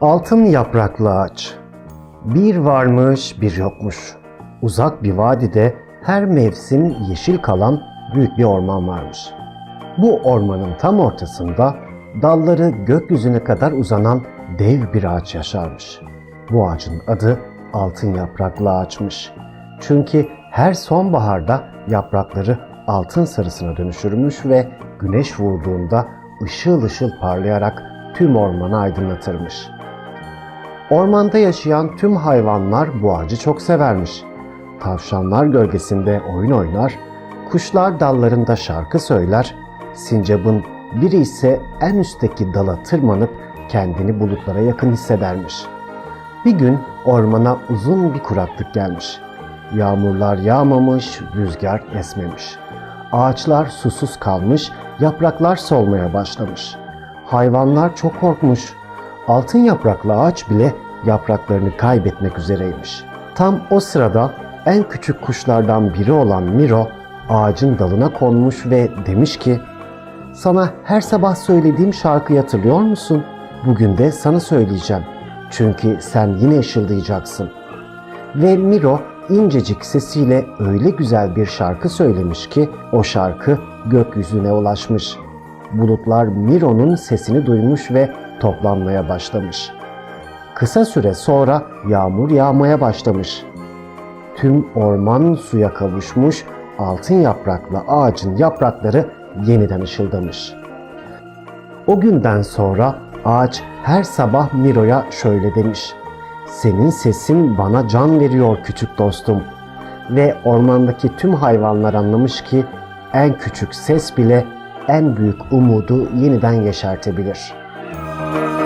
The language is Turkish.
Altın yapraklı ağaç. Bir varmış bir yokmuş. Uzak bir vadide her mevsim yeşil kalan büyük bir orman varmış. Bu ormanın tam ortasında dalları gökyüzüne kadar uzanan dev bir ağaç yaşarmış. Bu ağacın adı altın yapraklı ağaçmış. Çünkü her sonbaharda yaprakları altın sarısına dönüşürmüş ve güneş vurduğunda ışıl ışıl parlayarak tüm ormanı aydınlatırmış. Ormanda yaşayan tüm hayvanlar bu ağacı çok severmiş. Tavşanlar gölgesinde oyun oynar, kuşlar dallarında şarkı söyler, sincapın biri ise en üstteki dala tırmanıp kendini bulutlara yakın hissedermiş. Bir gün ormana uzun bir kuraklık gelmiş. Yağmurlar yağmamış, rüzgar esmemiş. Ağaçlar susuz kalmış, yapraklar solmaya başlamış. Hayvanlar çok korkmuş. Altın yapraklı ağaç bile yapraklarını kaybetmek üzereymiş. Tam o sırada en küçük kuşlardan biri olan Miro ağacın dalına konmuş ve demiş ki sana her sabah söylediğim şarkıyı hatırlıyor musun? Bugün de sana söyleyeceğim. Çünkü sen yine ışıldayacaksın. Ve Miro incecik sesiyle öyle güzel bir şarkı söylemiş ki o şarkı gökyüzüne ulaşmış. Bulutlar Miro'nun sesini duymuş ve toplanmaya başlamış. Kısa süre sonra yağmur yağmaya başlamış. Tüm orman suya kavuşmuş, altın yapraklı ağacın yaprakları yeniden ışıldamış. O günden sonra ağaç her sabah Miro'ya şöyle demiş. Senin sesin bana can veriyor küçük dostum. Ve ormandaki tüm hayvanlar anlamış ki en küçük ses bile en büyük umudu yeniden yeşertebilir.'' Thank you.